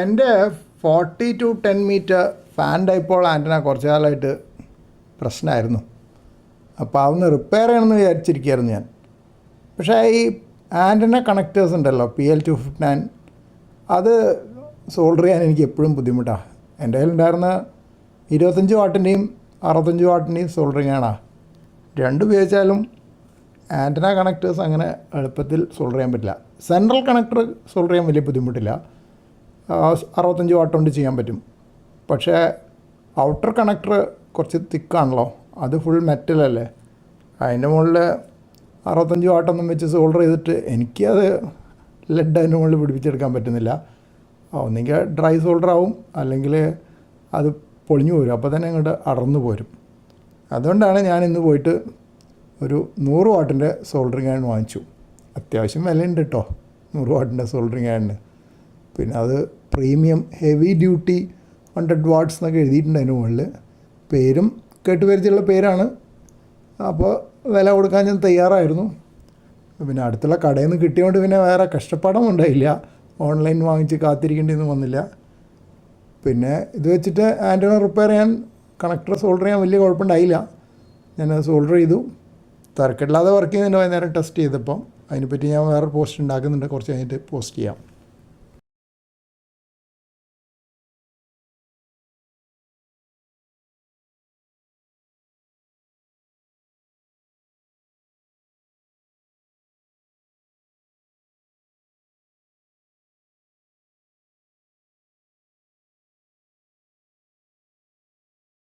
എന്റെ forty to ten metre fan dipole antenna കുറച്ച് കാലമായിട്ട് പ്രശ്നമായിരുന്നു. അപ്പോൾ അതൊന്ന് റിപ്പയർ ചെയ്യണമെന്ന് വിചാരിച്ചിരിക്കുകയായിരുന്നു ഞാൻ. പക്ഷേ ഈ ആന്റന കണക്റ്റേഴ്സ് ഉണ്ടല്ലോ P L two fifty nine അത് സോൾഡർ ചെയ്യാൻ എനിക്ക് എപ്പോഴും ബുദ്ധിമുട്ടാണ് എന്റെ കയ്യിലുണ്ടായിരുന്ന ഇരുപത്തഞ്ച് വാട്ടിന്റെയും അറുപത്തഞ്ച് വാട്ടിന്റെയും സോൾഡറിങ് ആണ്. രണ്ട് ഉപയോഗിച്ചാലും ആന്റന കണക്റ്റേഴ്സ് അങ്ങനെ എളുപ്പത്തിൽ സോൾഡർ ചെയ്യാൻ പറ്റില്ല. സെൻട്രൽ കണക്ടർ സോൾഡർ ചെയ്യാൻ വലിയ ബുദ്ധിമുട്ടില്ല. അറുപത്തഞ്ച് വാട്ട് കൊണ്ട് ചെയ്യാൻ പറ്റും. പക്ഷേ ഔട്ടർ കണക്ടർ കുറച്ച് തിക്കാണല്ലോ. അത് ഫുൾ മെറ്റലല്ലേ. അതിന്റെ മുകളിൽ അറുപത്തഞ്ച് വാട്ടൊന്നും വെച്ച് സോൾഡർ ചെയ്തിട്ട് എനിക്കത് ലെഡ് അതിന്റെ മുകളിൽ പിടിപ്പിച്ചെടുക്കാൻ പറ്റുന്നില്ല. ഒന്നെങ്കിൽ ഡ്രൈ സോൾഡർ ആവും അല്ലെങ്കിൽ അത് പൊളിഞ്ഞു പോരും. അപ്പോൾ തന്നെ അങ്ങോട്ട് അടർന്നു പോരും. അതുകൊണ്ടാണ് ഞാൻ ഇന്ന് പോയിട്ട് ഒരു നൂറ് വാട്ടിന്റെ സോൾഡറിങ് അയൺ വാങ്ങിച്ചു. അത്യാവശ്യം വിലയുണ്ട് കേട്ടോ നൂറ് വാട്ടിന്റെ സോൾഡറിങ് അയണിന് പിന്നെ അത് premium heavy duty hundred watts എന്നൊക്കെ എഴുതിയിട്ടുണ്ട് അതിന് മുകളിൽ. പേരും കേട്ടുപരിചയമുള്ള പേരാണ്. അപ്പോൾ വില കൊടുക്കാൻ ഞാൻ തയ്യാറായിരുന്നു. പിന്നെ അടുത്തുള്ള കടയിൽ നിന്ന് കിട്ടിയതുകൊണ്ട് പിന്നെ വേറെ കഷ്ടപ്പാടം ഉണ്ടായില്ല. ഓൺലൈൻ വാങ്ങിച്ച് കാത്തിരിക്കേണ്ടിയൊന്നും വന്നില്ല. പിന്നെ ഇത് വെച്ചിട്ട് ആന്റണ റിപ്പയർ ചെയ്യാൻ കണക്ടർ സോൾഡർ ചെയ്യാൻ വലിയ കുഴപ്പമുണ്ടായില്ല. ഞാനത് സോൾഡർ ചെയ്തു. തിരക്കില്ലാതെ വർക്ക് ചെയ്യുന്നുണ്ട് വൈകുന്നേരം ടെസ്റ്റ് ചെയ്തപ്പം. അതിനെപ്പറ്റി ഞാൻ വേറെ പോസ്റ്റ് ഉണ്ടാക്കുന്നുണ്ട്. കുറച്ച് കഴിഞ്ഞിട്ട് പോസ്റ്റ് ചെയ്യാം.